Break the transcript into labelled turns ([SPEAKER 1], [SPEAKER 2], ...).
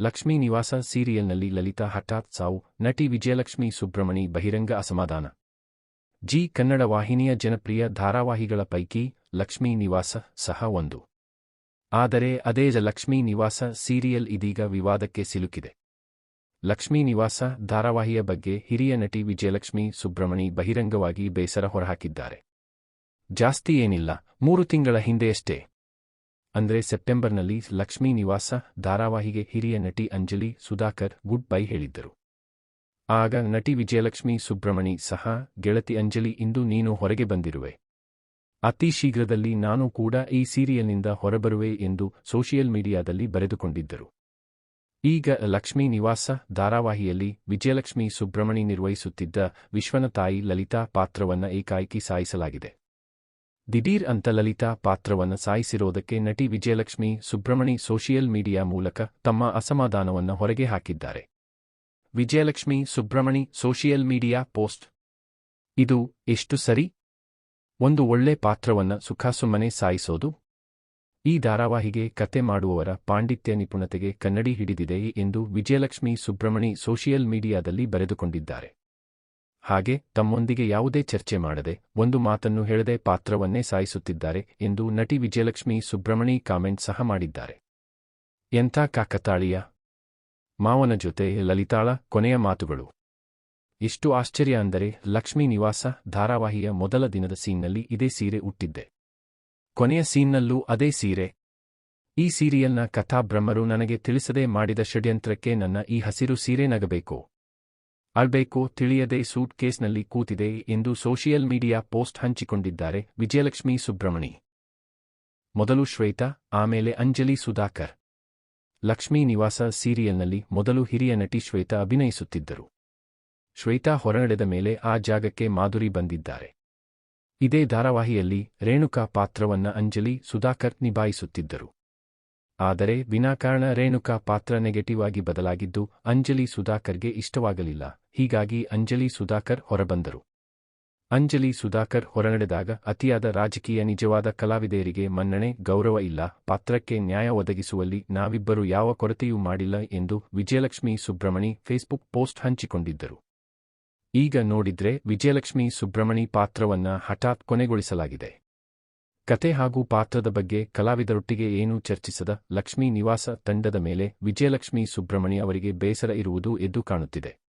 [SPEAKER 1] ಲಕ್ಷ್ಮೀ ನಿವಾಸ ಸೀರಿಯಲ್ನಲ್ಲಿ ಲಲಿತಾ ಹಠಾತ್ ಸಾವು, ನಟಿ ವಿಜಯಲಕ್ಷ್ಮಿ ಸುಬ್ರಮಣಿ ಬಹಿರಂಗ ಅಸಮಾಧಾನ. ಜಿ ಕನ್ನಡ ವಾಹಿನಿಯ ಜನಪ್ರಿಯ ಧಾರಾವಾಹಿಗಳ ಪೈಕಿ ಲಕ್ಷ್ಮೀ ನಿವಾಸ ಸಹ ಒಂದು. ಆದರೆ ಅದೇ ಲಕ್ಷ್ಮೀ ನಿವಾಸ ಸೀರಿಯಲ್ ಇದೀಗ ವಿವಾದಕ್ಕೆ ಸಿಲುಕಿದೆ. ಲಕ್ಷ್ಮೀ ನಿವಾಸ ಧಾರಾವಾಹಿಯ ಬಗ್ಗೆ ಹಿರಿಯ ನಟಿ ವಿಜಯಲಕ್ಷ್ಮಿ ಸುಬ್ರಮಣಿ ಬಹಿರಂಗವಾಗಿ ಬೇಸರ ಹೊರಹಾಕಿದ್ದಾರೆ. ಜಾಸ್ತಿ ಏನಿಲ್ಲ, ಮೂರು ತಿಂಗಳ ಹಿಂದೆಯಷ್ಟೇ. ಅಂದ್ರೆ ಸೆಪ್ಟೆಂಬರ್ನಲ್ಲಿ ಲಕ್ಷ್ಮೀ ನಿವಾಸ ಧಾರಾವಾಹಿಗೆ ಹಿರಿಯ ನಟಿ ಅಂಜಲಿ ಸುಧಾಕರ್ ಗುಡ್ ಬೈ ಹೇಳಿದ್ದರು. ಆಗ ನಟಿ ವಿಜಯಲಕ್ಷ್ಮಿ ಸುಬ್ರಹ್ಮಣಿ ಸಹ ಗೆಳತಿ ಅಂಜಲಿ ಇಂದು ನೀನು ಹೊರಗೆ ಬಂದಿರುವೆ. ಅತಿ ಶೀಘ್ರದಲ್ಲಿ ನಾನು ಕೂಡ ಈ ಸೀರಿಯಲ್ನಿಂದ ಹೊರಬರುವೆ ಎಂದು ಸೋಷಿಯಲ್ ಮೀಡಿಯಾದಲ್ಲಿ ಬರೆದುಕೊಂಡಿದ್ದರು. ಈಗ ಲಕ್ಷ್ಮೀ ನಿವಾಸ ಧಾರಾವಾಹಿಯಲ್ಲಿ ವಿಜಯಲಕ್ಷ್ಮಿ ಸುಬ್ರಹ್ಮಣಿ ನಿರ್ವಹಿಸುತ್ತಿದ್ದ ವಿಶ್ವನ ತಾಯಿ ಲಲಿತಾ ಪಾತ್ರವನ್ನ ಏಕಾಏಕಿ ಸಾಯಿಸಲಾಗಿದೆ. ದಿಢೀರ್ ಅಂತ ಲಲಿತಾ ಪಾತ್ರವನ್ನು ಸಾಯಿಸಿರೋದಕ್ಕೆ ನಟಿ ವಿಜಯಲಕ್ಷ್ಮಿ ಸುಬ್ರಮಣಿ ಸೋಷಿಯಲ್ ಮೀಡಿಯಾ ಮೂಲಕ ತಮ್ಮ ಅಸಮಾಧಾನವನ್ನು ಹೊರಗೆ ಹಾಕಿದ್ದಾರೆ. Vijayalakshmi Subramani social media post. ಇದು ಎಷ್ಟು ಸರಿ? ಒಂದು ಒಳ್ಳೆ ಪಾತ್ರವನ್ನು ಸುಖಾಸುಮ್ಮನೆ ಸಾಯಿಸೋದು? ಈ ಧಾರಾವಾಹಿಗೆ ಕತೆ ಮಾಡುವವರ ಪಾಂಡಿತ್ಯ ನಿಪುಣತೆಗೆ ಕನ್ನಡಿ ಹಿಡಿದಿದೆ ಎಂದು ವಿಜಯಲಕ್ಷ್ಮಿ ಸುಬ್ರಮಣಿ ಸೋಷಿಯಲ್ ಮೀಡಿಯಾದಲ್ಲಿ ಬರೆದುಕೊಂಡಿದ್ದಾರೆ. ಹಾಗೆ ತಮ್ಮೊಂದಿಗೆ ಯಾವುದೇ ಚರ್ಚೆ ಮಾಡದೆ ಒಂದು ಮಾತನ್ನು ಹೇಳದೆ ಪಾತ್ರವನ್ನೇ ಸಾಯಿಸುತ್ತಿದ್ದಾರೆ ಎಂದು ನಟಿ ವಿಜಯಲಕ್ಷ್ಮಿ ಸುಬ್ರಹ್ಮಣಿ ಕಾಮೆಂಟ್ ಸಹ ಮಾಡಿದ್ದಾರೆ. ಎಂಥ ಕಾಕತಾಳೀಯ. ಮಾವನ ಜೊತೆ ಲಲಿತಾಳ ಕೊನೆಯ ಮಾತುಗಳು. ಇಷ್ಟು ಆಶ್ಚರ್ಯ ಅಂದರೆ ಲಕ್ಷ್ಮೀ ನಿವಾಸ ಧಾರಾವಾಹಿಯ ಮೊದಲ ದಿನದ ಸೀನ್ನಲ್ಲಿ ಇದೇ ಸೀರೆ ಉಟ್ಟಿದ್ದೆ. ಕೊನೆಯ ಸೀನ್ನಲ್ಲೂ ಅದೇ ಸೀರೆ. ಈ ಸೀರಿಯಲ್ನ ಕಥಾಬ್ರಹ್ಮರು ನನಗೆ ತಿಳಿಸದೆ ಮಾಡಿದ ಷಡ್ಯಂತ್ರಕ್ಕೆ ನನ್ನ ಈ ಹಸಿರು ಸೀರೆ ನಗಬೇಕು. ಅಳ್ಬೇಕೋ ತಿಳಿಯದೆ ಸೂಟ್ ಕೇಸ್ನಲ್ಲಿ ಕೂತಿದೆ ಎಂದು ಸೋಷಿಯಲ್ ಮೀಡಿಯಾ ಪೋಸ್ಟ್ ಹಂಚಿಕೊಂಡಿದ್ದಾರೆ ವಿಜಯಲಕ್ಷ್ಮಿ ಸುಬ್ರಮಣಿ ಮೊದಲು ಶ್ವೇತಾ, ಆಮೇಲೆ ಅಂಜಲಿ ಸುಧಾಕರ್. ಲಕ್ಷ್ಮೀ ನಿವಾಸ ಸೀರಿಯಲ್ನಲ್ಲಿ ಮೊದಲು ಹಿರಿಯ ನಟಿ ಶ್ವೇತಾ ಅಭಿನಯಿಸುತ್ತಿದ್ದರು. ಶ್ವೇತಾ ಹೊರನಡೆದ ಮೇಲೆ ಆ ಜಾಗಕ್ಕೆ ಮಾಧುರಿ ಬಂದಿದ್ದಾರೆ. ಇದೇ ಧಾರಾವಾಹಿಯಲ್ಲಿ ರೇಣುಕಾ ಪಾತ್ರವನ್ನ ಅಂಜಲಿ ಸುಧಾಕರ್ ನಿಭಾಯಿಸುತ್ತಿದ್ದರು. ಆದರೆ ವಿನಾಕಾರಣ ರೇಣುಕಾ ಪಾತ್ರ ನೆಗೆಟಿವ್ ಆಗಿ ಬದಲಾಗಿದ್ದು ಅಂಜಲಿ ಸುಧಾಕರ್ಗೆ ಇಷ್ಟವಾಗಲಿಲ್ಲ. ಹೀಗಾಗಿ ಅಂಜಲಿ ಸುಧಾಕರ್ ಹೊರಬಂದರು. ಅಂಜಲಿ ಸುಧಾಕರ್ ಹೊರನಡೆದಾಗ ಅತಿಯಾದ ರಾಜಕೀಯ ನಿಜವಾದ ಕಲಾವಿದೆಯರಿಗೆ ಮನ್ನಣೆ, ಗೌರವ ಇಲ್ಲ. ಪಾತ್ರಕ್ಕೆ ನ್ಯಾಯ ಒದಗಿಸುವಲ್ಲಿ ನಾವಿಬ್ಬರು ಯಾವ ಕೊರತೆಯೂ ಮಾಡಿಲ್ಲ ಎಂದು ವಿಜಯಲಕ್ಷ್ಮಿ ಸುಬ್ರಮಣಿ ಫೇಸ್ಬುಕ್ ಪೋಸ್ಟ್ ಹಂಚಿಕೊಂಡಿದ್ದರು. ಈಗ ನೋಡಿದ್ರೆ ವಿಜಯಲಕ್ಷ್ಮಿ ಸುಬ್ರಮಣಿ ಪಾತ್ರವನ್ನ ಹಠಾತ್ ಕೊನೆಗೊಳಿಸಲಾಗಿದೆ. ಕತೆ ಹಾಗೂ ಪಾತ್ರದ ಬಗ್ಗೆ ಕಲಾವಿದರೊಟ್ಟಿಗೆ ಏನೂ ಚರ್ಚಿಸದ ಲಕ್ಷ್ಮೀ ನಿವಾಸ ತಂಡದ ಮೇಲೆ ವಿಜಯಲಕ್ಷ್ಮೀ ಸುಬ್ರಹ್ಮಣಿ ಅವರಿಗೆ ಬೇಸರ ಇರುವುದು ಎದ್ದು ಕಾಣುತ್ತಿದೆ.